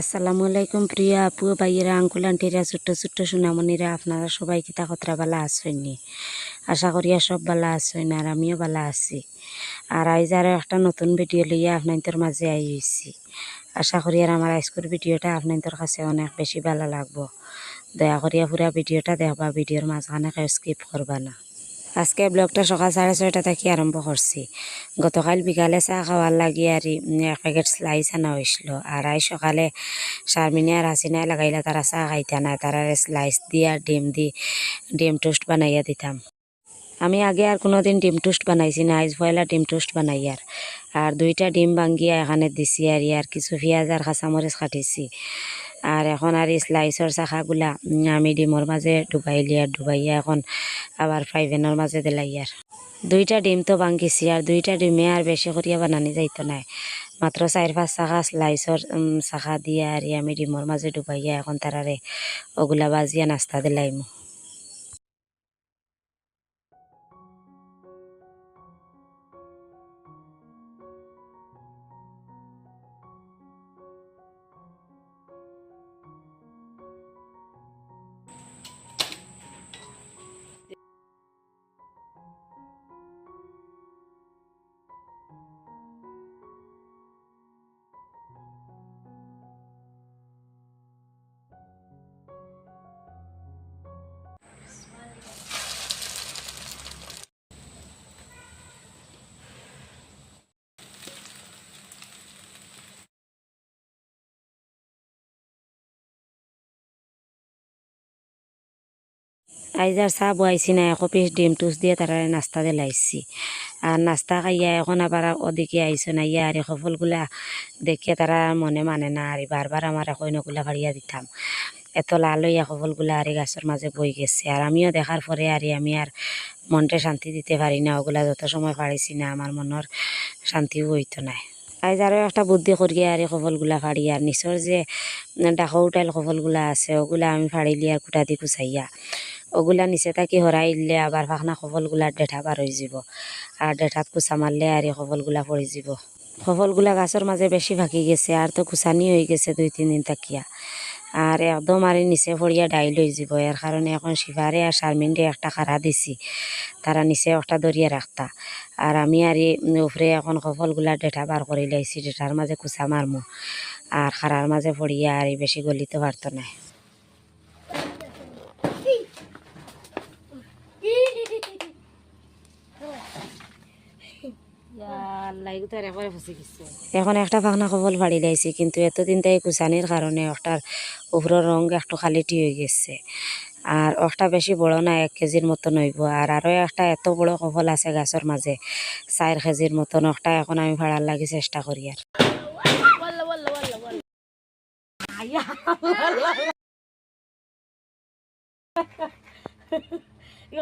আসসালামু আলাইকুম প্রিয় আপু, ভাইয়েরা, আঙ্কুল, আন্টিরা, ছোট্ট ছোট্ট সোনামণিরা, আপনারা সবাই কিতা কতরা বালা আসেননি আশা করি আর সব বালা আসেন আর আমিও বালা আছি। আর আইজ আরও একটা নতুন ভিডিও লইয়া আপনাদের মাঝে আই হয়েছি আশা করি আর আমার আজকের ভিডিওটা আপনাদের কাছে অনেক বেশি ভালো লাগবো। দয়া করিয়া পুরা ভিডিওটা দেখবা, ভিডিওর মাঝখানে কেউ স্কিপ করবা না। আজকে ব্লগটা সকাল সাড়ে ছয়টা থেকে আরম্ভ করছি গতকাল বিকালে চা খাওয়ার লাগি আর এক প্যাকেট স্লাইস আনা হয়েছিল আর আই সকালে শারমিনে আর হাসিনায় লাগাইলে তারা চা খাইতা না তারা স্লাইস দিয়ে আর ডিম দি, ডিম টোস্ট বানাইয়া দিতাম। আমি আগে আর কোনোদিন ডিম টোস্ট বানাইছি না আইজ পয়লা ডিম টোস্ট বানাই আর আর দুইটা ডিম ভাঙ্গিয়া এখানে দিছি আর ইয়ার কিছু পেঁয়াজ আর কাঁচামরিচ কাটিছি। আর এখন আর স্লাইসর শাখাগুলা আমি ডিমর মাঝে ডুবাইলি আর ডুবাইয়া এখন আবার ফ্রাইভেনের মাঝে দিলাই আর দুইটা ডিম তো ভাঙ্গিছি আর দুইটা ডিমে আর বেশি করিয়া বানানি যাইতো নাই। মাত্র চার পাঁচ শাখা স্লাইসর শাখা দিয়ে আর আমি ডিমর মাঝে ডুবাইয়া এখন তারারে ওগুলা বাজিয়া নাস্তা দিলাইমু আইজার চা বয়াইছি না এক পিস ডিম টুস দিয়ে তারা নাস্তা দিলাইছি। আর নাস্তা খাইয়া এখন আবার ওদিকে আইসো না ইয়া আর সফলগুলা দেখিয়ে তারা মনে মানে না আর বারবার আমার কইনগুলা ফাড়িয়া দিতাম এত লাল হইয়া সফলগুলা আর গাছের মাঝে বই গেছে। আর আমিও দেখার পরে আর আমি আর মনটা শান্তি দিতে পারি না ওগুলা যত সময় পারিছি না আমার মনের শান্তিও হইতো না আইজ আরও একটা বুদ্ধি করিয়া আর কফলগুলা ফাড়ি আর নিচর যে ডাকো উঠাইল কফলগুলা আছে, ওগুলা আমি ফাড়িলি আর কুটা দি কুচাইয়া। ওগুলা নিচে থাকি হরাই দিলে আবার ফাখনা কফলগুলা ডেঠা বার হয়ে যাব। আর ডেঠাত কুচা মারলে আর এই কফলগুলা পড়ে যাব। কফলগুলা গাছের মাঝে বেশি ভাগি গেছে আর তো কুচানি হয়ে গেছে দুই, তিন দিন থাকিয়া। আর একদম আর নিচে পড়িয়া ডাইল হয়ে যাব। এর কারণে এখন শিভারে আর শারমিনরে একটা খারা দিছি। তারা নিচে একটা দরিয়া রাখতা আর আমি আর উপরে এখন সফলগুলা ডেটা বার করে লাইছি ডেটার মাঝে কুচা মারমো আর খারার মাঝে পড়িয়া আর বেশি গলিতে পারতো না এখন একটা পাখনা কবল ফাড়ি লাইছি কিন্তু এতদিন তাই কুচানির কারণে একটার উপরের রং একটু খালিটি হয়ে গেছে আর একটা বেশি বড় না এক কেজির মতন হইব আর আরও একটা এত বড় কবল আছে গাছের মাঝে চার কেজির মতন একটা এখন আমি ফাড়ার লাগি চেষ্টা করি আর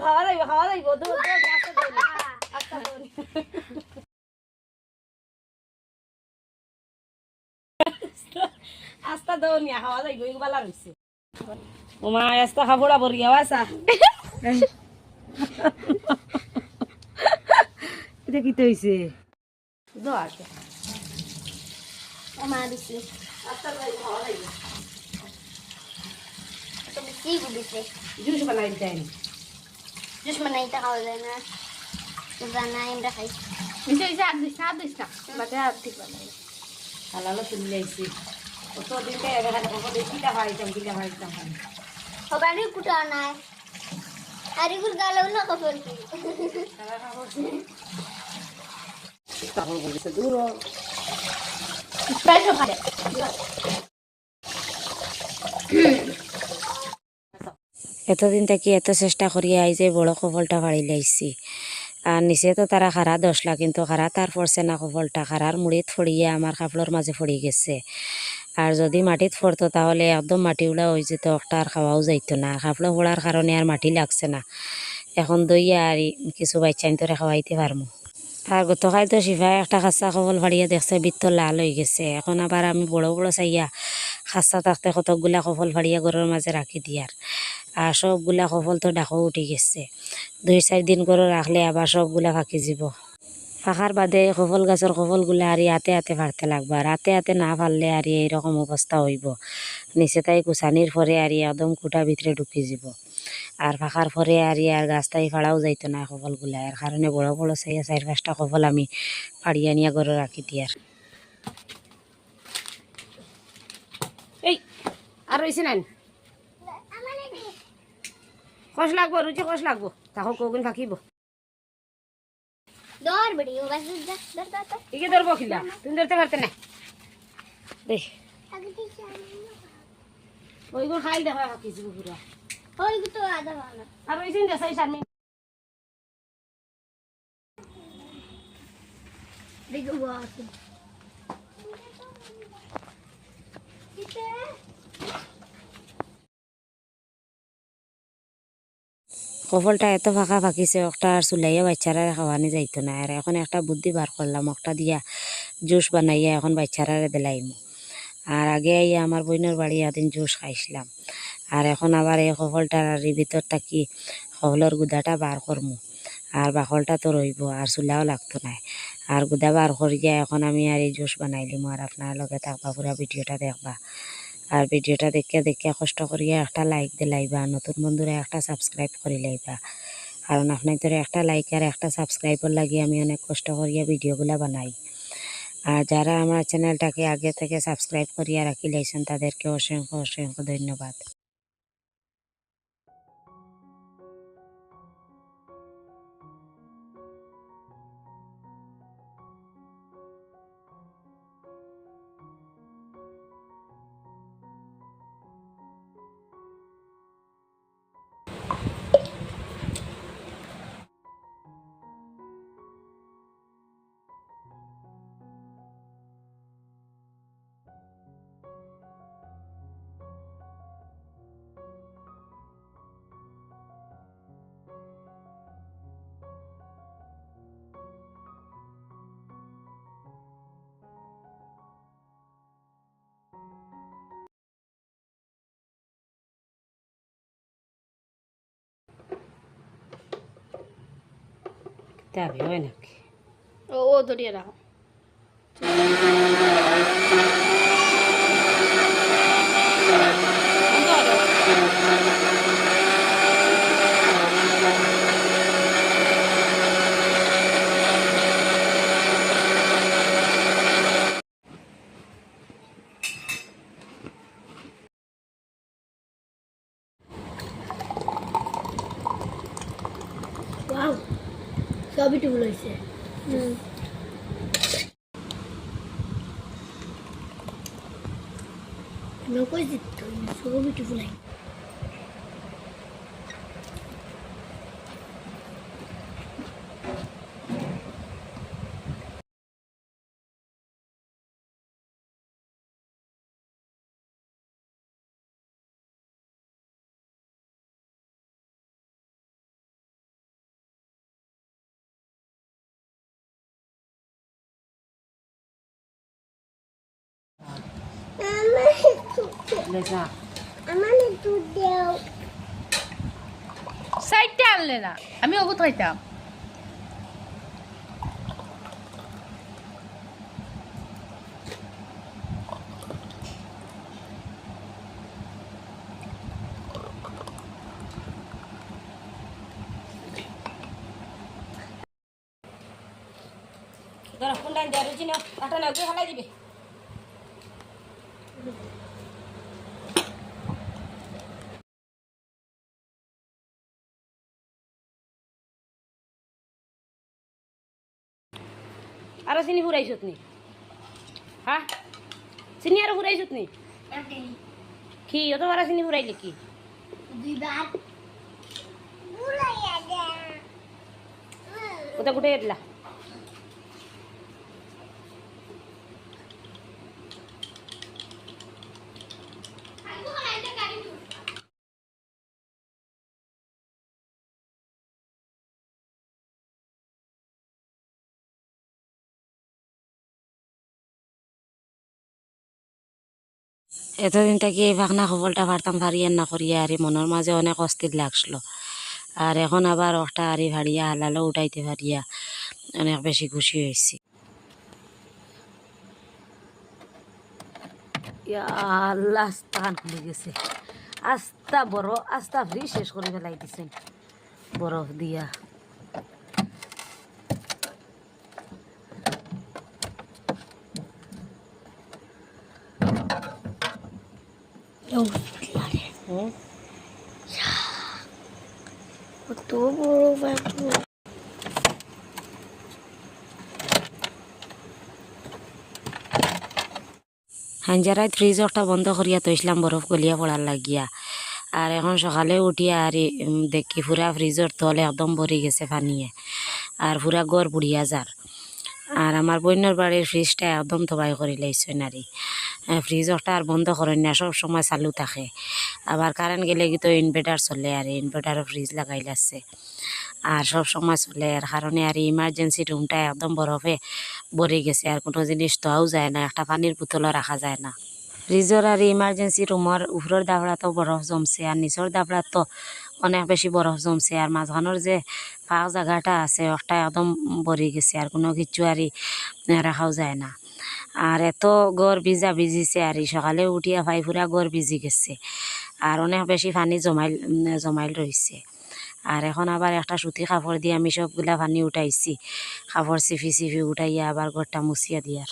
খাওয়া খাওয়া আস্তে আস্তা দৌড় নিয়া খাওয়া যাইব বালা রইছে। ওমা আস্তা খাবড়া বরিয়া বাসা এটা কি হয়েছে দো আসবে মা দিছি। তো বেশি গুলিছে জুস বানাই দেন। জুস বানাইতে খাওয়া যায় না। বানাই আমরা খাই মিশে মিশে আর দিস আর দিস না বাটে আর ঠিক বানাই। হালালো তুলি লাইছি কিলা কিলা কুটা নাই। আরিগুর না কি বলেছে দূর। খাবে এতদিন থেকে এত চেষ্টা করি আই যে বড় কবলটা বাড়ি লাইছি। আর নিচে তো তারা খারা দশলা কিন্তু খারা তার পড়ছে না কবলটা খারার মুড়িত ফড়িয়ে আমার কাপড়ের মাঝে ফড়ি গেছে। আর যদি মাটিত ফড়তো তাহলে একদম মাটি উড়া হয়ে যেত, একটা আর খাওয়াও যাইতো না। কাপড় ফোড়ার কারণে আর মাটি লাগছে না। এখন দইয়া আর কিছু বাচ্চাইন তোরে খাওয়াইতে পারমু আর গতকাল তো শিফায় একটা খাসা কবল ফাড়িয়া দেখছে বৃত্ত লাল হয়ে গেছে। এখন আবার আমি বড় বড় চাইয়া খাসা থাকতে কতকগুলা কফল ফাড়িয়া ঘরের মাঝে রাখি দিয়ার আর সবগুলা কফল তো ডাকও উঠে গেছে। দুই চার দিন করে রাখলে আবার সবগুলা ফাঁকি যাব ফাঁকার বাদে কফল গাছের কফলগুলো আর হাতে হাতে ফাড়তে লাগবে। আর হাতে হাতে না ফারলে আর এইরকম অবস্থা হইব। নিচে তাই কুচানির পরে আর একদম কুটা ভিতরে ঢুকি যাব। আর ফাঁকার পরে আর আর গাছ তাই ফাড়াও যাইতো না কফলগুলা এর কারণে বড় বড় চাই চার পাঁচটা কফল আমি ফাড়িয়া নিয়ে ঘরে রাখি দিয়ার এই আর রয়েছে নাই? কষ লাগবো রুচি কষ লাগবো। তাহলে কগুন থাকিব দর বড়ি ও বাস দর দর দর দর একে ধরবো খিলা তুমি ধরতে পারতে না। দেখ ওইগুলো খাই দেখা কিছু পুরা ওই তো আদা ভালো আর রয়েছে দেশাই সারমি দেখো বাস কফলটা এত ফাঁকা ফাঁকিছে, একটা আর চুলাইয়া বাচ্চারা খাওয়ানি যাইতো না। আর এখন একটা বুদ্ধি বার করলাম, একটা দিয়া জুস বানাইয়া এখন বাচ্চারা দিলাইমু। আর আগে আইয়া আমার বোনের বাড়ি এদিন জুস খাইছিলাম। আর এখন আবার এই এই ভিতরটা কি কফলের গুদাটা বার করমু। আর বাকলটা তো রইব, আর চুলাও লাগতো না। আর গুদা বার করিয়া এখন আমি আর এই জুস বানাইলিম। আর আপনার লগে থাকবা, পুরা ভিডিওটা দেখবা। আর ভিডিওটা দেখে দেখে কষ্ট করিয়া একটা লাইক দিলাইবা নতুন বন্ধুরা একটা সাবস্ক্রাইব করে লাইবা। কারণ আপনার ধরে একটা লাইক আর একটা সাবস্ক্রাইবার লাগে আমি অনেক কষ্ট করিয়া ভিডিওগুলো বানাই। আর যারা আমার চ্যানেলটাকে আগে থেকে সাবস্ক্রাইব করিয়া রাখি লাইছেন তাদেরকে অসংখ্য অসংখ্য ধন্যবাদ। তবে হয় নাকি ও ও ধরিয়ে রাখো ওয়াও সবই টুকুল হয়েছে নকই জিততো সবই টুকুল হয় দেখা সাইডটা আনলে না আমি ওগো খাইতাম ধরো কোনটা দেওয়া রুচি না আটা না ওকে হালাই দিবে আরও চিনি ফুরাইছত নি হ্যাঁ চিনি আরও ফুরাইছত নি কি অত বারা চিনি ফুরাইলে কি? ওটা গুটে দিলা এতদিন থেকে এই ভাগনা খবরটা পারতাম পারিয়া না করিয়া আর মনের মাঝে অনেক অস্থির লাগছিল। আর এখন আবার একটা আরি ভারিয়া হালালো উঠাইতে পারিয়া অনেক বেশি খুশি হয়েছি। আস্তা বড় আস্তা ফ্রি শেষ করে ফেলাই দিছেন বরফ দিয়া। হাঞ্জারায় ফ্রিজরটা বন্ধ করিয়া তৈছিলাম বরফ গলিয়া পড়ার লাগিয়া। আর এখন সকালে উঠিয়া আর দেখি পুরা ফ্রিজর তলে একদম ভরি গেছে পানিয়ে। আর পুরা গড় বুড়িয়া যার আর আমার বন্যর বাড়ির ফ্রিজটা একদম তবাই করে লাইছে নারী ফ্রিজরটা আর বন্ধ করেন না, সব সময় চালু থাকে। আবার কারেন্ট গেলে তো ইনভার্টার চলে আর ইনভার্টারও ফ্রিজ লাগাই লাগছে আর সব সময় চলে আর কারণে আর ইমার্জেন্সি রুমটা একদম বরফে ভরে গেছে আর কোনো জিনিস তোয়াও যায় না, একটা পানির বোতলও রাখা যায় না। ফ্রিজর আর ইমার্জেন্সি রুমের উপরের দাবড়া তো বরফ জমছে আর নিচের দাবড়া তো অনেক বেশি বরফ জমছে আর মাঝখানোর যে ফাঁক জায়গাটা আছে ওটা একদম ভরে গেছে আর কোনো কিছু আর রাখাও যায় না। আর এত গড় ভিজা ভিজিছে আর সকালে উঠিয়া ভাই ফুরা গড় ভিজি গেছে। আর অনেক বেশি পানি জমাইল জমাইল রয়েছে আর এখন আবার একটা সুতি কাপড় দিয়ে আমি সবগুলা পানি উঠাইছি। কাপড় চিফি চিফি উঠাইয়া আবার ঘরটা মুছিয়া দিয়ার।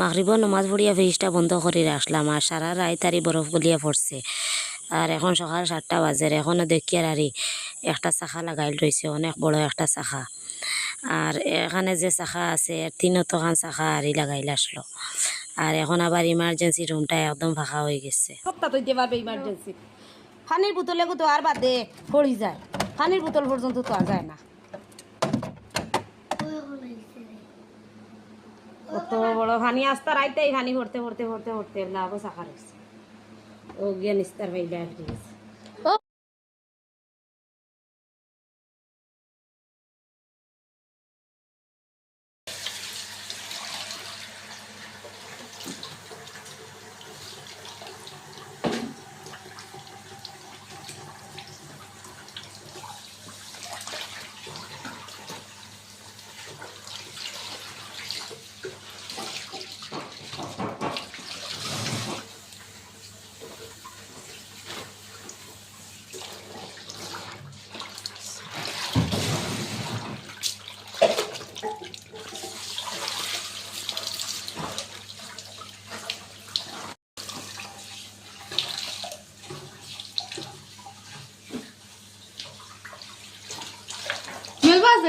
মাগরিব নমাজ পড়িয়া ফ্রিজটা বন্ধ করে রাখলাম আর সারা রায় তারি বরফ গলিয়া পড়ছে আর এখন সকাল সাতটা বাজে এখনও দেখি আর একটা চাকা লাগাইল রয়েছে অনেক বড় একটা চাকা আর এখানে যে চাকা আছে এর তিনতো খান চাকা আরি লাগাইল আসলো আর এখন আবার ইমার্জেন্সি রুমটা একদম ফাঁকা হয়ে গেছে। ইমার্জেন্সি পানির বোতলে তো আর বাদে পড়ি যায়। পানির বোতল পর্যন্ত তো আর যায় না। কত বড় হানি আস্তা রাইতে পানি ভরতে ভরতে ভরতে ভরতে লাভ সাফার রয়েছে ও জ্ঞান ইস্তার ভাই ব্যাগ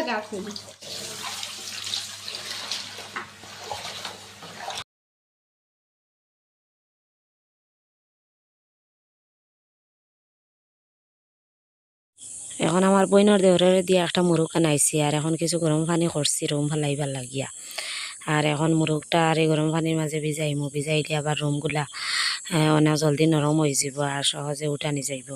গেছে এখন আমার বইনের দেওরের দিয়ে একটা মুরগ আনাইছি আর এখন কিছু গরম পানি করছি রুম ফালাইবার লাগিয়া। আর এখন মুরগটা আর এই গরম পানির মাঝে ভিজাইমু ভিজাইলে আবার রুমগুলা অনেক জলদি নরম হয়ে যাব আর সহজে উঠানি যাইব।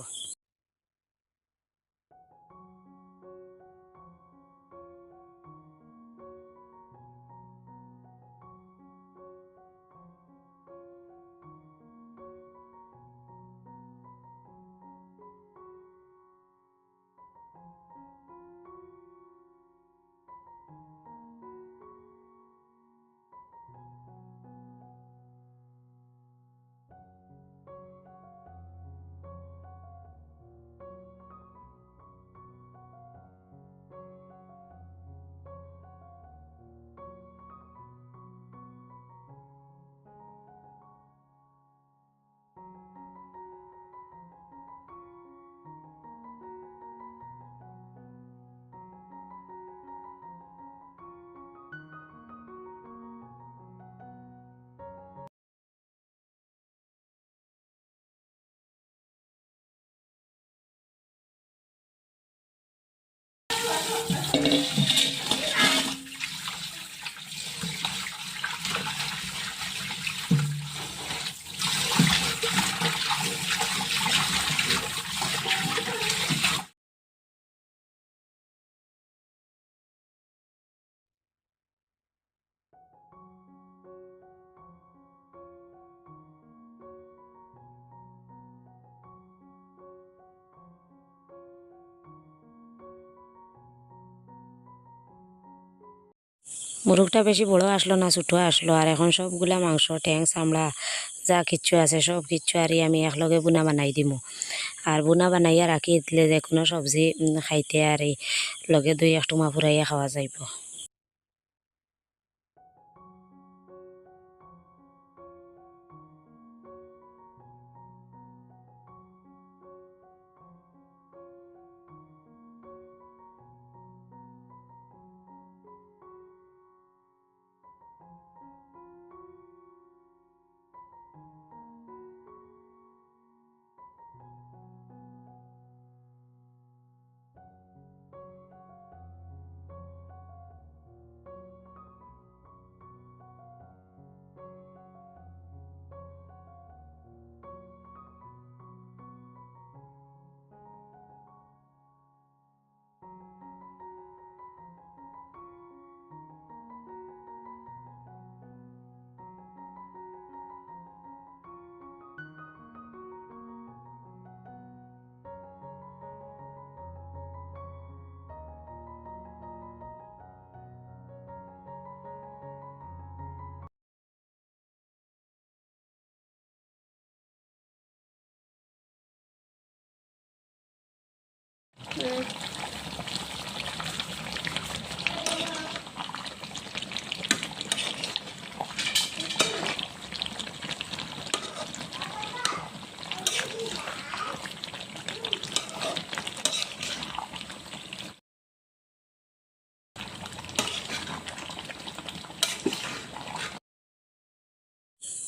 মুরগটা বেশি বড় আসলো না, ছোটো আসলো। আর এখন সবগুলা মাংস ট্যাং চামড়া, যা কিচ্ছু আছে, সব কিচ্ছু আর আমি একলগে বুনা বানাই দিব আর বুনা বানাইয়া রাখি দিলে যে কোনো সবজি খাইতে আর লগে দুই এক মা ফুরাইয়া খাওয়া যাইব।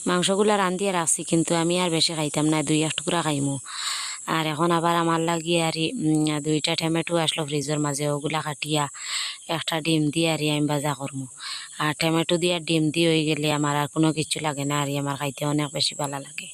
মাংসগুলা রান্ধিয়ে রাখছি কিন্তু আমি আর বেশি খাইতাম না দুই এক টুকরা খাইমু। আর এখন আবার আমার লাগি আর দুইটা টমেটো আসলো ফ্রিজের মাঝে ওগুলা কাটিয়া, একটা ডিম দিয়ে আর আমি বাজা করমু আর টমেটো দিয়ে ডিম দিয়ে হয়ে গেলে আমার আর কোনো কিছু লাগে না আর আমার খাইতে অনেক বেশি ভালো লাগে।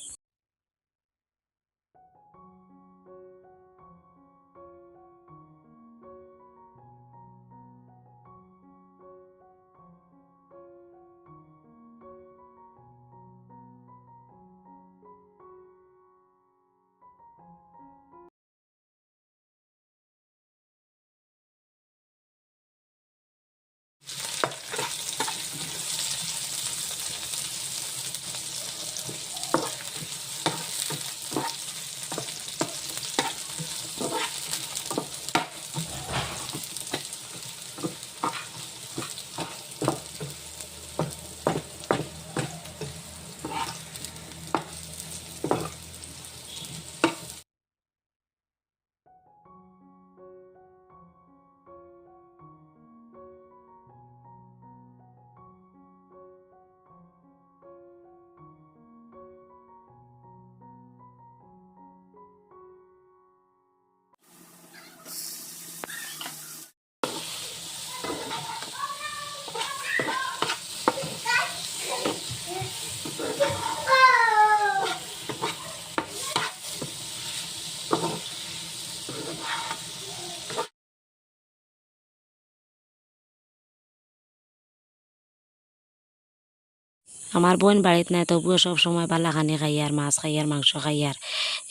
আমার বোন বাড়িত নাই, তবুও সব সময় বালাখানি খাই আর মাছ খাই আর মাংস খাই আর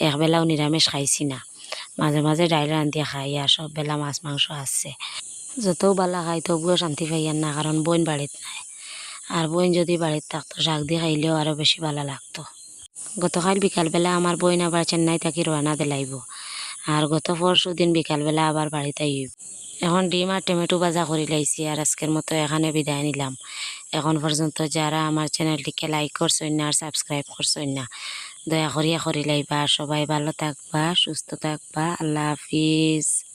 একবেলাও নিরামিষ খাইছি না। মাঝে মাঝে ডাইল রান্ধিয়া খাই আর সব বেলা মাছ, মাংস আছে। যত বালা খাই, তবুও শান্তি পাই আর না কারণ বোন বাড়িত নাই। আর বোন যদি বাড়িত থাকতো শাক দিয়ে খাইলেও আরও বেশি ভালো লাগতো। গতকাল বিকালবেলা আমার বোন আবার চেন্নাই থাকি রওনা দিলাইব। আর গত পরশু দিন বিকালবেলা আবার বাড়িতে আইব এখন ডিম আর টমেটো ভাজা করে লাইছি আর আজকের মতো এখানে বিদায় নিলাম। এখন পর্যন্ত যারা আমার চ্যানেলটিকে লাইক করছেন না আর সাবস্ক্রাইব করছেন না, দয়া করিয়া করি লাইবা সবাই ভালো থাকবা, সুস্থ থাকবা। আল্লাহ হাফিজ।